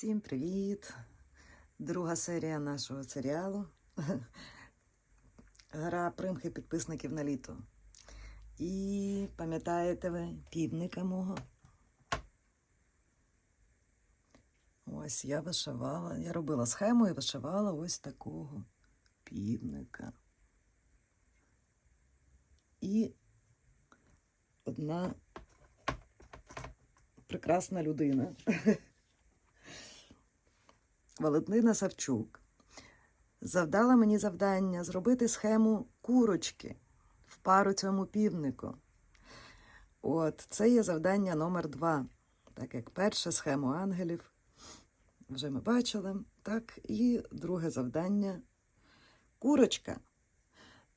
Всім привіт! Друга серія нашого серіалу. Гра примхи підписників на літо. І пам'ятаєте ви півника мого? Ось я вишивала, я робила схему і вишивала ось такого півника. І одна прекрасна людина. Валентина Савчук завдала мені завдання зробити схему курочки в пару цьому півнику. От, це є завдання номер два. Так як перше схему ангелів вже ми бачили, так і друге завдання курочка.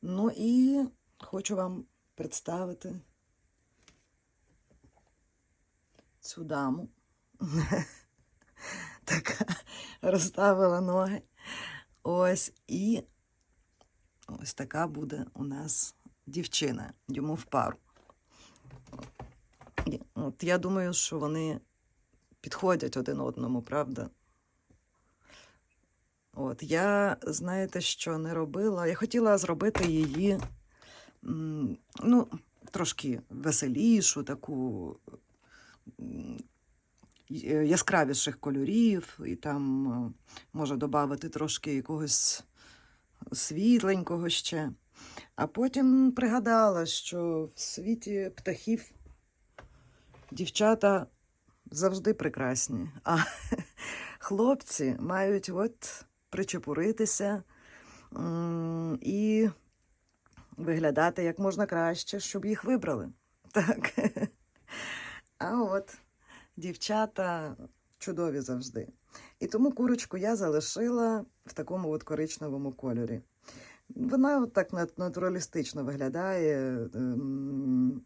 Ну і хочу вам представити цю даму. Така розставила ноги. Ось і ось така буде у нас дівчина йому в пару. От я думаю, що вони підходять один одному, правда? От я, знаєте, що не робила? Я хотіла зробити її, ну, трошки веселішу, таку яскравіших кольорів, і там е, може додати трошки якогось світленького ще. А потім пригадала, що в світі птахів дівчата завжди прекрасні, а хлопці мають от причепуритися і виглядати як можна краще, щоб їх вибрали. Так. А от дівчата чудові завжди. І тому курочку я залишила в такому от коричневому кольорі. Вона от так натуралістично виглядає. ем,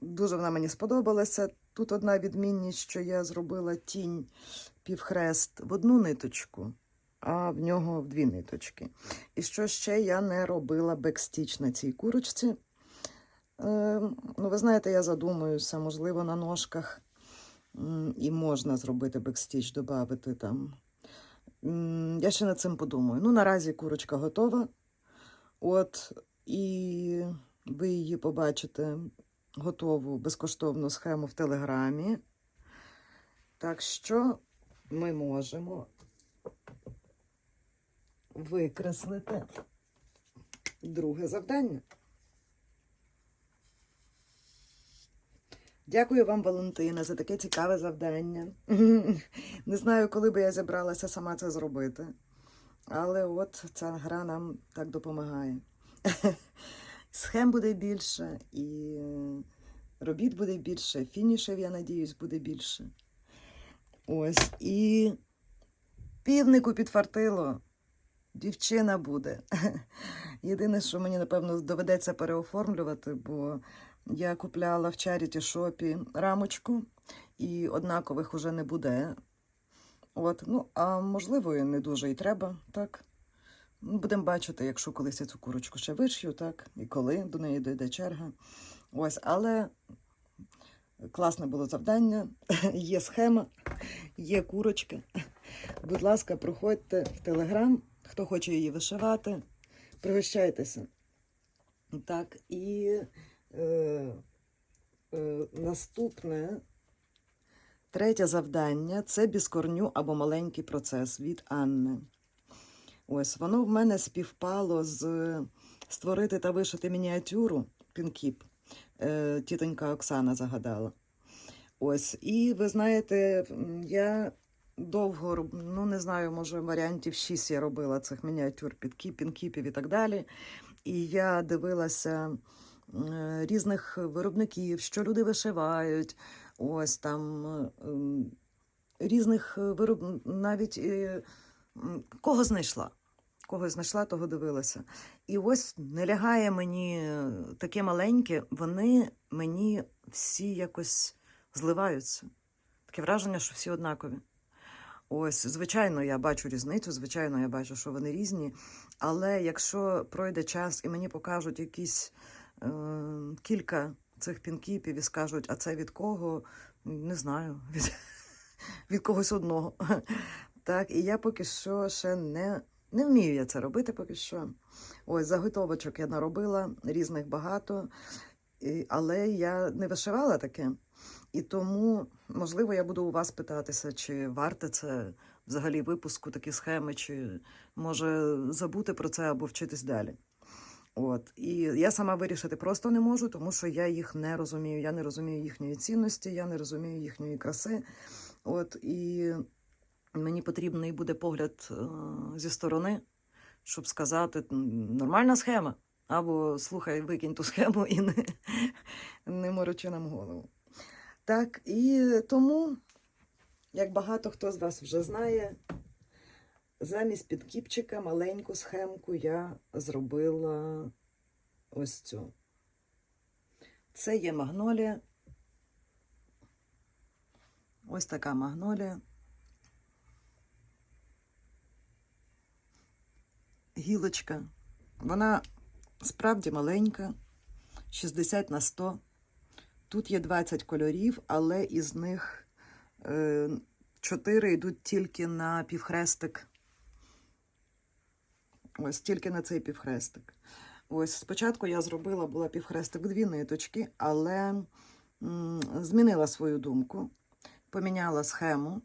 Дуже вона мені сподобалася. Тут одна відмінність, що я зробила тінь півхрест в одну ниточку, а в нього в дві ниточки. І що ще я не робила бекстіч на цій курочці. Е, ну, ви знаєте, я задумуюся, можливо, на ножках і можна зробити бекстіч, додати там. Я ще над цим подумаю. Ну, наразі курочка готова. От, і ви її побачите готову безкоштовну схему в Телеграмі. Так що ми можемо викреслити друге завдання. Дякую вам, Валентина, за таке цікаве завдання. Не знаю, коли би я зібралася сама це зробити. Але от ця гра нам так допомагає. Схем буде більше, і робіт буде більше, фінішів, я надіюсь, буде більше. Ось. І півнику підфартило. Дівчина буде. Єдине, що мені, напевно, доведеться переоформлювати, бо я купляла в Charity шопі рамочку, і однакових уже не буде. От, ну, а можливо, і не дуже і треба, так. Будемо бачити, якщо колись я цю курочку ще вишью, так, і коли до неї дійде черга. Ось, але класне було завдання, є схема, є курочка. Будь ласка, проходьте в Телеграм, хто хоче її вишивати, пригощайтеся. Так, і наступне, третє завдання це біскорню або маленький процес від Анни. Ось воно в мене співпало з створити та вишити мініатюру Пінкіп. Е, тітонька Оксана загадала. Ось, і ви знаєте, я довго, ну не знаю, може варіантів 6 я робила цих мініатюр підкіп, пінкіпів і так далі. І я дивилася е, різних виробників, що люди вишивають. Ось там е, різних вироб... навіть е, кого знайшла. Кого знайшла, того дивилася. І ось не лягає мені е, таке маленьке, вони мені всі якось зливаються. Таке враження, що всі однакові. Ось, звичайно, я бачу різницю, звичайно, я бачу, що вони різні. Але якщо пройде час і мені покажуть якісь е, кілька цих пінкіпів і скажуть, а це від кого? Не знаю. Від, від когось одного. Так, і я поки що ще не, не вмію я це робити поки що. Ось заготовочок я наробила, різних багато, але я не вишивала таке. І тому, можливо, я буду у вас питатися, чи варте це взагалі випуску такі схеми, чи може забути про це або вчитись далі. От. І я сама вирішити просто не можу, тому що я їх не розумію. Я не розумію їхньої цінності, я не розумію їхньої краси. От, і мені потрібний буде погляд е, зі сторони, щоб сказати, нормальна схема. Або слухай, викинь ту схему і не, не морочи нам голову. Так, і тому, як багато хто з вас вже знає, замість підкіпчика маленьку схемку я зробила ось цю. Це є магнолія. Ось така магнолія. Гілочка. Вона справді маленька, 60 на 100. Тут є 20 кольорів, але із них е, 4 йдуть тільки на півхрестик. Ось тільки на цей півхрестик. Ось спочатку я зробила була півхрестик дві ниточки, але змінила свою думку, поміняла схему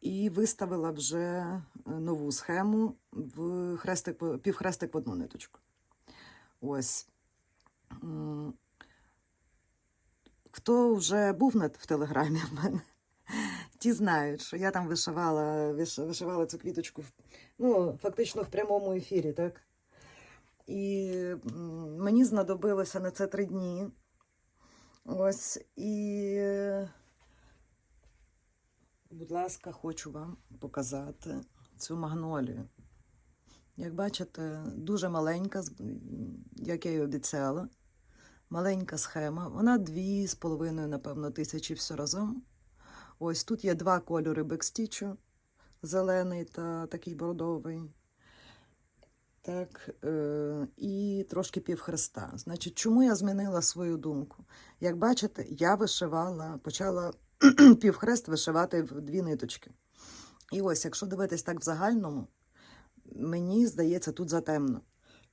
і виставила вже е, нову схему в хрестик, півхрестик в одну ниточку. Ось. Хто вже був в телеграмі в мене, ті знають, що я там вишивала, вишивала цю квіточку ну, фактично в прямому ефірі, так? І мені знадобилося на це три дні. Ось і, будь ласка, хочу вам показати цю магнолію. Як бачите, дуже маленька, як я й обіцяла. Маленька схема. Вона дві з половиною, напевно, тисячі все разом. Ось тут є два кольори бекстічу: зелений та такий бордовий. Так, е, і трошки півхреста. Значить, чому я змінила свою думку? Як бачите, я вишивала, почала півхрест вишивати в дві ниточки. І ось, якщо дивитись так в загальному, мені здається, тут затемно.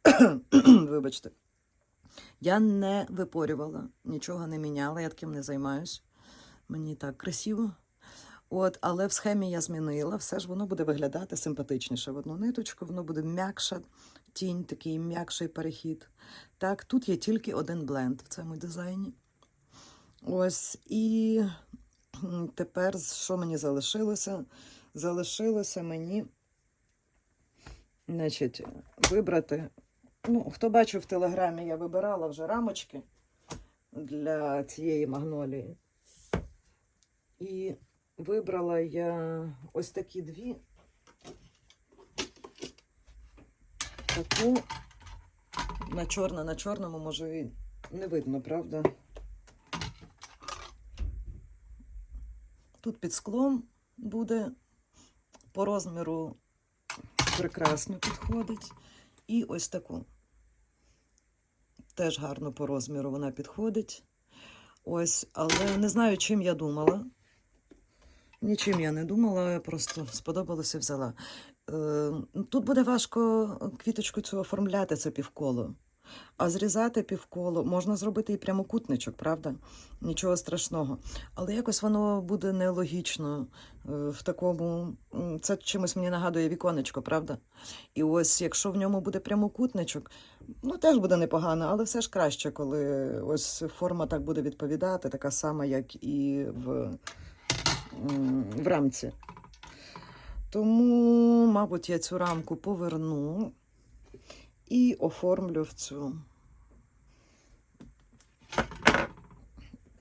Вибачте. Я не випорювала, нічого не міняла, я таким не займаюсь. Мені так красиво. От, але в схемі я змінила, все ж воно буде виглядати симпатичніше в одну ниточку, воно буде м'якша тінь, такий м'якший перехід. Так, тут є тільки один бленд в цьому дизайні. Ось, і тепер що мені залишилося? Залишилося мені, значить, вибрати. Ну, хто бачив в телеграмі, я вибирала вже рамочки для цієї магнолії. І вибрала я ось такі дві. Таку на чорно, на чорному, може, і не видно, правда? Тут під склом буде по розміру прекрасно підходить. І ось таку. Теж гарно по розміру вона підходить. Ось, але не знаю, чим я думала. Нічим я не думала, просто сподобалося взяла. Е, тут буде важко квіточку цю оформляти, це півколо. А зрізати півколо можна зробити і прямокутничок, правда? Нічого страшного. Але якось воно буде нелогічно е, в такому. Це чимось мені нагадує віконечко, правда? І ось якщо в ньому буде прямокутничок, ну теж буде непогано, але все ж краще, коли ось форма так буде відповідати, така сама, як і в, в рамці. Тому, мабуть, я цю рамку поверну і оформлю в цю.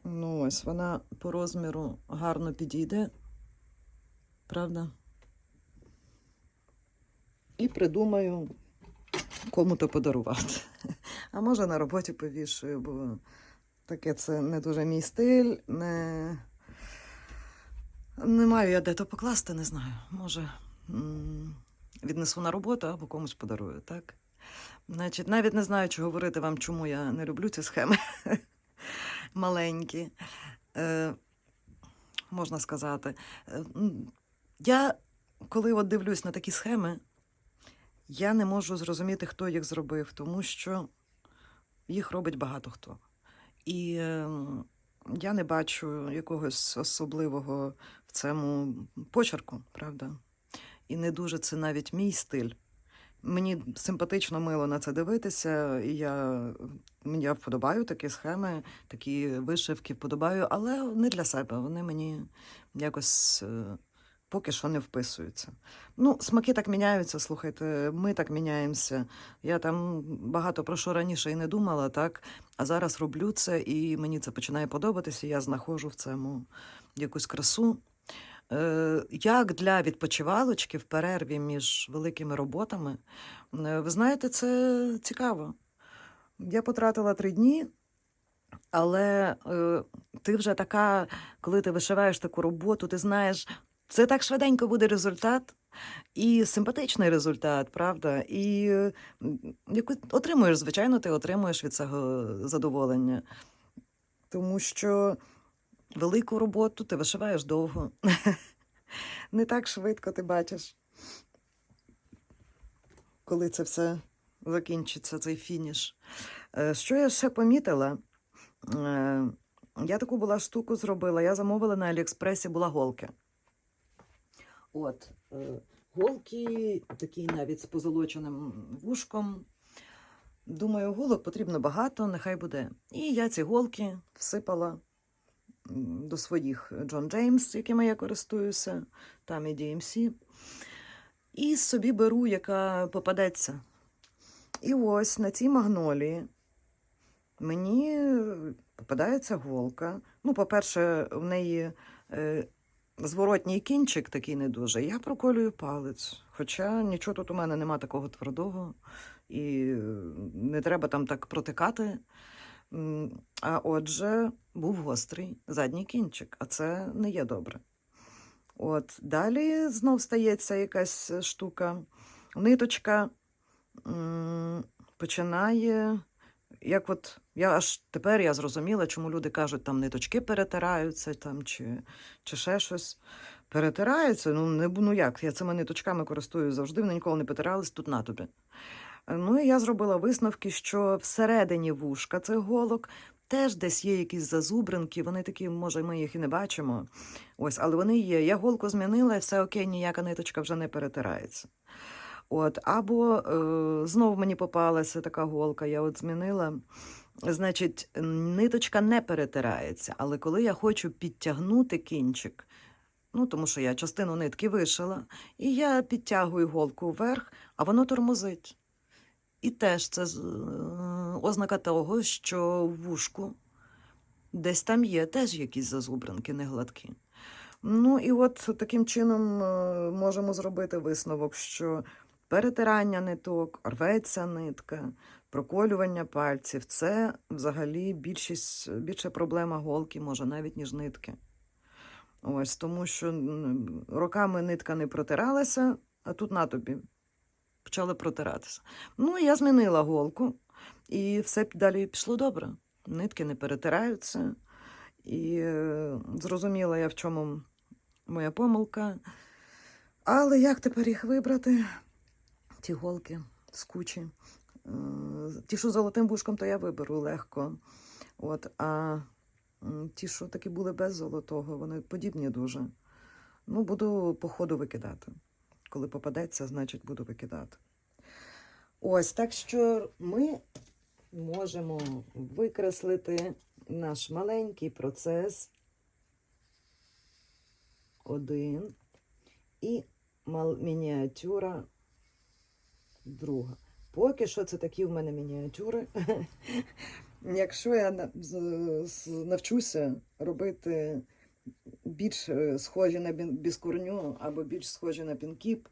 Ну, ось вона по розміру гарно підійде, правда? І придумаю, кому то подарувати. А може на роботі повішую, бо таке це не дуже мій стиль. Не, не маю я де то покласти, не знаю. Може, віднесу на роботу або комусь подарую, так? Значить, навіть не знаю, чи говорити вам, чому я не люблю ці схеми маленькі. Е, можна сказати. Е, Я, коли от дивлюсь на такі схеми, я не можу зрозуміти, хто їх зробив, тому що їх робить багато хто. І е, я не бачу якогось особливого в цьому почерку, правда? І не дуже це навіть мій стиль. Мені симпатично мило на це дивитися, я, я вподобаю такі схеми, такі вишивки вподобаю, але не для себе. Вони мені якось е, поки що не вписуються. Ну, смаки так міняються, слухайте, ми так міняємося. Я там багато про що раніше і не думала, так? А зараз роблю це, і мені це починає подобатися. Я знаходжу в цьому якусь красу. Е, Як для відпочивалочки в перерві між великими роботами, е, ви знаєте, це цікаво. Я потратила три дні, але е, ти вже така, коли ти вишиваєш таку роботу, ти знаєш, це так швиденько буде результат, і симпатичний результат, правда? І яку отримуєш, звичайно, ти отримуєш від цього задоволення. Тому що велику роботу ти вишиваєш довго. Не так швидко ти бачиш, коли це все закінчиться, цей фініш. Е, Що я ще помітила? Е, Я таку була штуку зробила. Я замовила на Аліекспресі була голки. От, е, голки, такі навіть з позолоченим вушком. Думаю, голок потрібно багато, нехай буде. І я ці голки всипала до своїх Джон Джеймс, якими я користуюся, там і DMC. І собі беру, яка попадеться. І ось на цій магнолії мені попадається голка. Ну, по-перше, в неї е, зворотній кінчик такий не дуже. Я проколюю палець. Хоча нічого тут у мене нема такого твердого, і не треба там так протикати. А отже, був гострий задній кінчик, а це не є добре. От далі знов стається якась штука. Ниточка починає. Як от я аж тепер я зрозуміла, чому люди кажуть, там ниточки перетираються, там чи, чи ще щось. Перетираються. Ну, не, ну як, я цими ниточками користуюсь завжди, вони ніколи не потирались тут на тобі. Ну і я зробила висновки, що всередині вушка цих голок теж десь є якісь зазубринки, вони такі, може, ми їх і не бачимо. Ось, але вони є. Я голку змінила, і все окей, ніяка ниточка вже не перетирається. От, або е, знову мені попалася така голка, я от змінила. Значить, ниточка не перетирається, але коли я хочу підтягнути кінчик, ну тому що я частину нитки вишила, і я підтягую голку вверх, а воно тормозить. І теж це е, ознака того, що в вушку десь там є теж якісь зазубринки негладкі. Ну і от таким чином е, можемо зробити висновок, що перетирання ниток, рветься нитка, проколювання пальців це взагалі більшість, більше проблема голки, може, навіть ніж нитки. Ось тому, що роками нитка не протиралася, а тут на тобі почали протиратися. Ну, я змінила голку, і все далі пішло добре. Нитки не перетираються. І е, зрозуміла я, в чому моя помилка. Але як тепер їх вибрати? Ті голки з кучі. Ті, що золотим вушком, то я виберу легко. От, а ті, що таки були без золотого, вони подібні дуже. Ну, буду по ходу викидати. Коли попадеться, значить буду викидати. Ось так що ми можемо викреслити наш маленький процес. Один. І мініатюра друга. Поки що це такі в мене мініатюри. Якщо я навчуся робити більш е, схожі на біскурню або більш схожі на пінкіп,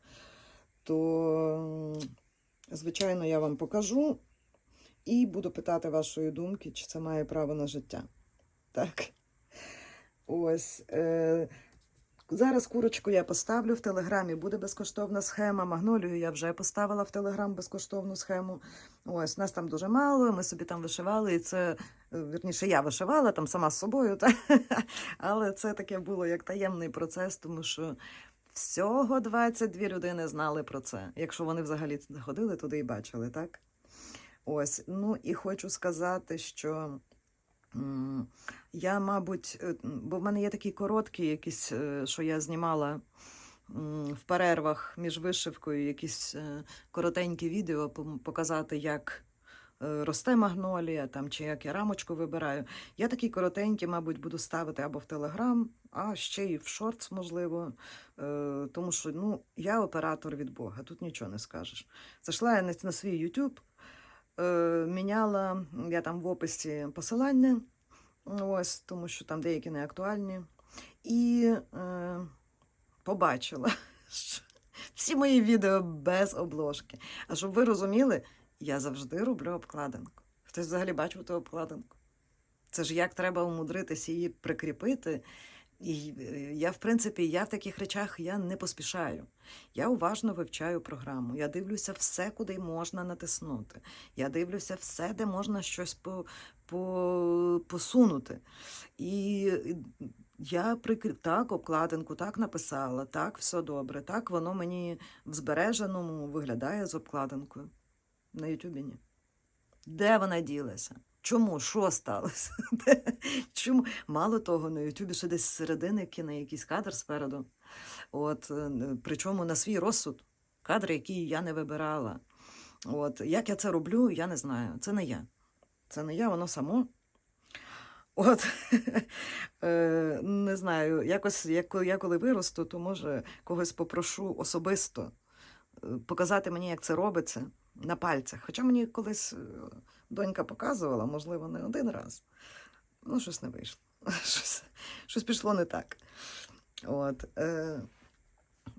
то, звичайно, я вам покажу і буду питати вашої думки, чи це має право на життя. Так. Ось. Е, Зараз курочку я поставлю в телеграмі. Буде безкоштовна схема. Магнолію я вже поставила в телеграм безкоштовну схему. Ось нас там дуже мало. Ми собі там вишивали, і це е, вірніше, я вишивала там сама з собою. Та? Але це таке було як таємний процес, тому що всього 22 людини знали про це. Якщо вони взагалі ходили туди і бачили, так? Ось, ну і хочу сказати, що. Я, мабуть, е, бо в мене є такі короткі, якісь, е, що я знімала в перервах між вишивкою, якісь е, коротенькі відео показати, як росте магнолія, там, чи як я рамочку вибираю. Я такі коротенькі, мабуть, буду ставити або в Телеграм, а ще й в шортс, можливо. Тому що ну, я оператор від Бога, тут нічого не скажеш. Зайшла я на, свій YouTube, міняла я там в описі посилання. Ось, тому що там деякі не актуальні. І е, побачила, що всі мої відео без обложки. А щоб ви розуміли, я завжди роблю обкладинку. Хтось взагалі бачив ту обкладинку? Це ж як треба умудритися її прикріпити. І е, я, в принципі, я в таких речах я не поспішаю. Я уважно вивчаю програму. Я дивлюся все, куди можна натиснути. Я дивлюся все, де можна щось по, по, посунути. І я прикр... так обкладинку, так написала, так все добре, так воно мені в збереженому виглядає з обкладинкою. На Ютубі ні. Де вона ділася? Чому? Що сталося? Чому? Мало того, на Ютубі ще десь з середини кіне якийсь кадр спереду. От, е, причому на свій розсуд. Кадри, які я не вибирала. От, як я це роблю, я не знаю. Це не я. Це не я, воно само. От е, не знаю, якось як я коли виросту, то може когось попрошу особисто е, показати мені, як це робиться на пальцях. Хоча мені колись донька показувала, можливо, не один раз. Ну, щось не вийшло. Щось, щось пішло не так. От, е,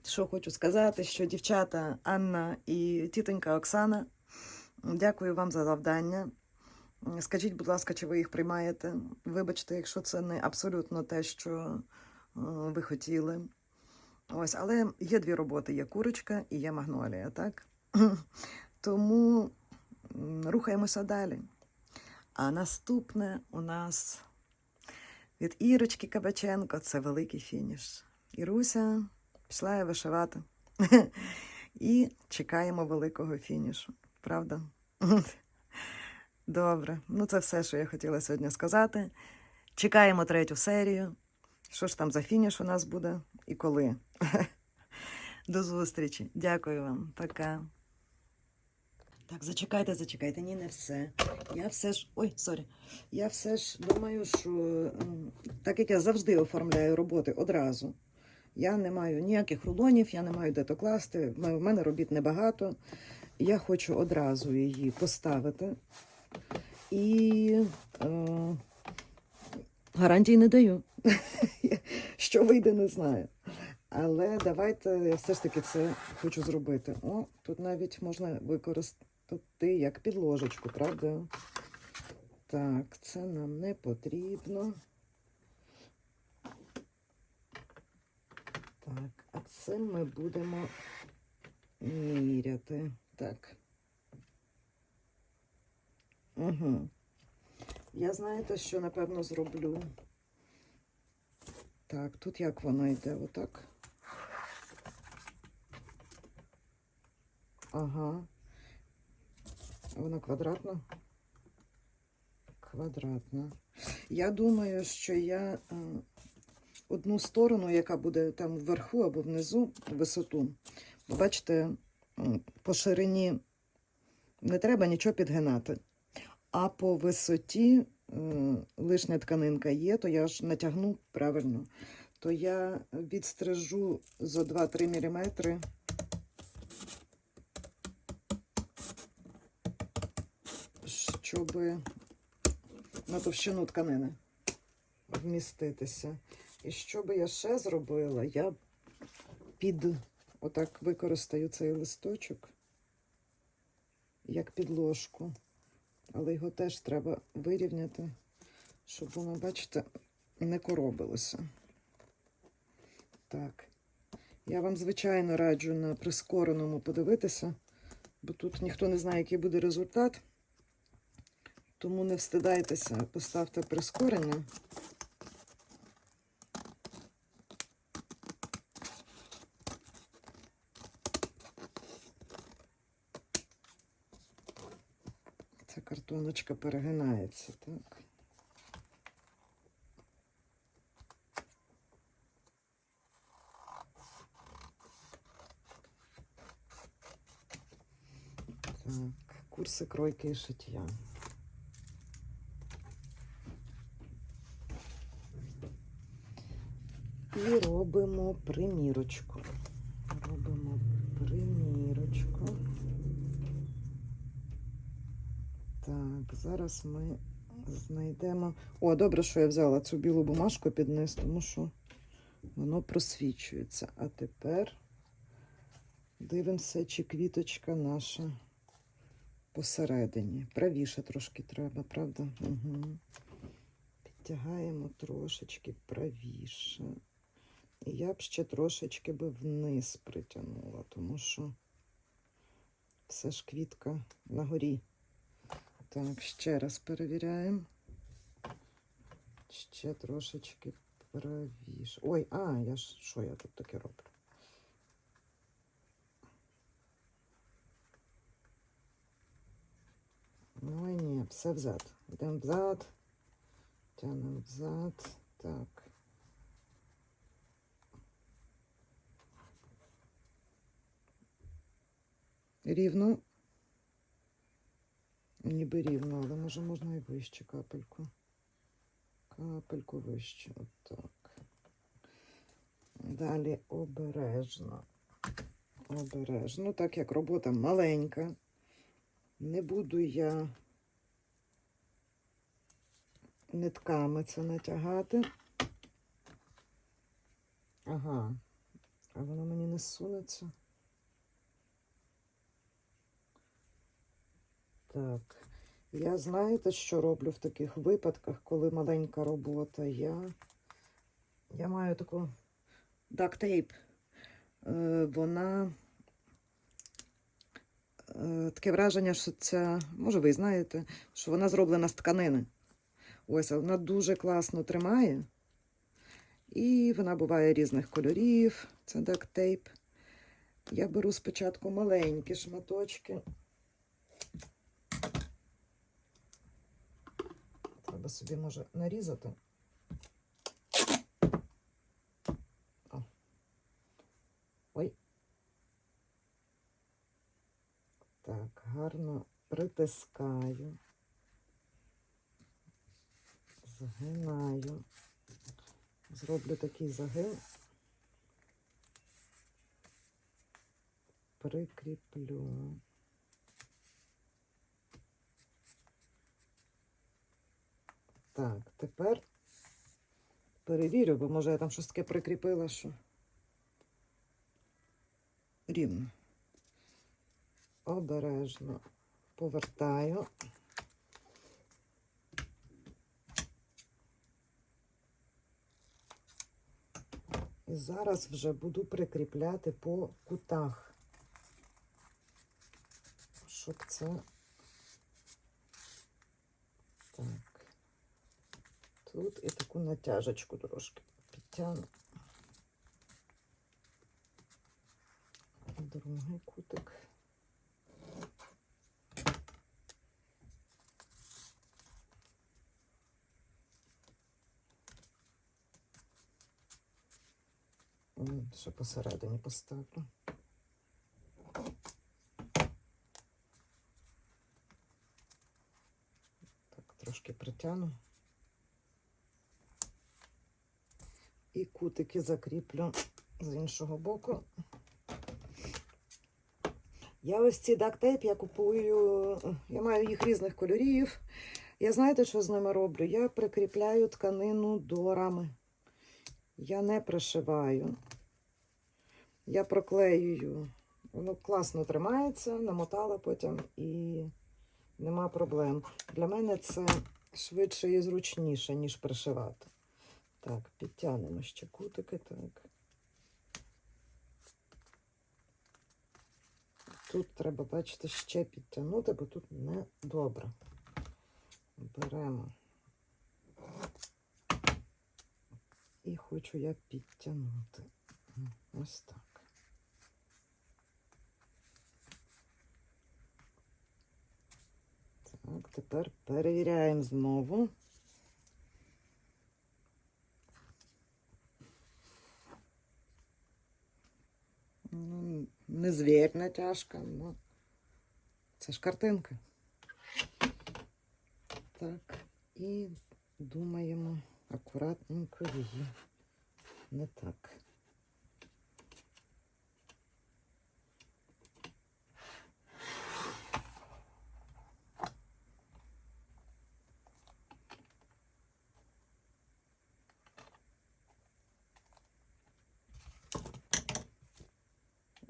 що хочу сказати, що дівчата Анна і тітонька Оксана, дякую вам за завдання. Скажіть, будь ласка, чи ви їх приймаєте? Вибачте, якщо це не абсолютно те, що е, ви хотіли. Ось, але є дві роботи: є курочка і є магнолія, так? Тому рухаємося далі. А наступне у нас від Ірочки Кабаченко це великий фініш. Іруся пішла я вишивати. І чекаємо великого фінішу. Правда? Добре. Ну, це все, що я хотіла сьогодні сказати. Чекаємо третю серію. Що ж там за фініш у нас буде і коли? До зустрічі. Дякую вам. Пока. Так, зачекайте, зачекайте. Ні, не все. Я все ж. Ой, сорі. Я все ж думаю, що так як я завжди оформляю роботи одразу. Я не маю ніяких рулонів, я не маю де то класти. В мене робіт небагато. Я хочу одразу її поставити. І е, гарантій не даю. Що вийде, не знаю. Але давайте я все ж таки це хочу зробити. О, тут навіть можна використати як підложечку, правда? Так, це нам не потрібно. Так, а цим ми будемо міряти. Так. Угу. Я знаєте, що напевно зроблю. Так, тут як воно йде? Отак. Ага. Воно квадратно? Квадратно. Я думаю, що я е, одну сторону, яка буде там вверху або внизу, висоту. Бачите, по ширині не треба нічого підгинати. А по висоті е, лишня тканинка є, то я ж натягну правильно. То я відстрижу за 2-3 мм. Щоб на товщину тканини вміститися. І що би я ще зробила? Я під отак використаю цей листочок як підложку. Але його теж треба вирівняти, щоб воно, бачите, не коробилося. Так. Я вам, звичайно, раджу на прискореному подивитися, бо тут ніхто не знає, який буде результат. Тому не встидайтеся, поставте прискорення. Ця картоночка перегинається, так. Курси кройки і шиття. І робимо примірочку. Робимо примірочку. Так, зараз ми знайдемо. О, добре, що я взяла цю білу бумажку під низ, тому що воно просвічується. А тепер дивимося, чи квіточка наша посередині. Правіше трошки треба, правда? Угу. Підтягаємо трошечки правіше. Я б ще трошечки би вниз притягнула, тому що все ж квітка на горі. Так, ще раз перевіряємо. Ще трошечки правіше. Ой, а, я ж що я тут таке роблю? Ой, ні, все взад. Йдемо взад. Тянемо взад. Так. Рівно. Ніби рівно, але може можна і вище капельку. Капельку вище. Отак. Далі обережно. Обережно, так як робота маленька. Не буду я нитками це натягати. Ага, а воно мені не сунеться. Так, я знаєте, що роблю в таких випадках, коли маленька робота. Я, я маю таку дактейп. Е, вона е, таке враження, що це, може, ви знаєте, що вона зроблена з тканини. Ось, вона дуже класно тримає. І вона буває різних кольорів. Це дактейп. Я беру спочатку маленькі шматочки. Треба собі може нарізати. О. Ой. Так, гарно притискаю, згинаю. Зроблю такий загин. Прикріплю. Так, тепер перевірю, бо може я там щось таке прикріпила, що рівно. Обережно повертаю. І зараз вже буду прикріпляти по кутах, щоб це так. Тут і таку натяжечку трошки підтягну. Другий кутик. Ще посередині поставлю. Так, трошки притягну. І кутики закріплю з іншого боку. Я ось ці дактейп я купую, я маю їх різних кольорів. Я знаєте, що з ними роблю? Я прикріпляю тканину до рами. Я не пришиваю. Я проклеюю. Воно класно тримається, намотала потім і нема проблем. Для мене це швидше і зручніше, ніж пришивати. Так, підтягнемо ще кутики, так. Тут треба, бачите, ще підтягнути, бо тут не добре. Беремо. І хочу я підтягнути. Ось так. Так, тепер перевіряємо знову. Ну, незвірна тяжка, ну це ж картинка. Так, і думаємо акуратненько її. Не так.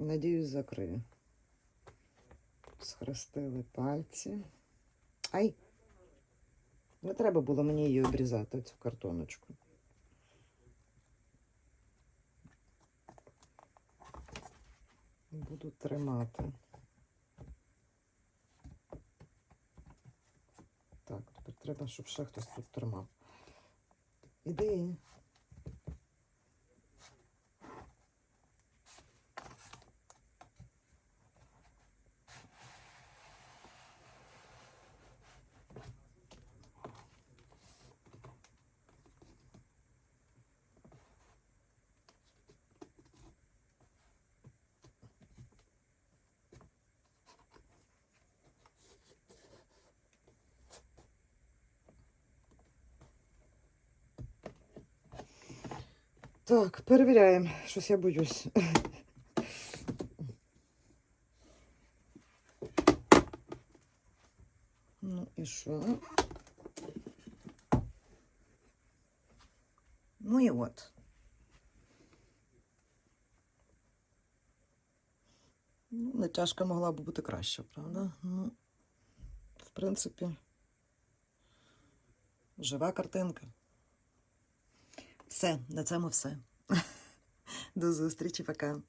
Надіюсь, закрию. Схрестили пальці. Ай! Не треба було мені її обрізати, цю картоночку. Буду тримати. Так, тепер треба, щоб ще хтось тут тримав. Іди. Так, перевіряємо. Щось я боюсь. Ну і що? Ну і от. Ну, натяжка могла б бути краща, правда? Ну, в принципі, жива картинка. Все, на цьому все. До зустрічі, пока.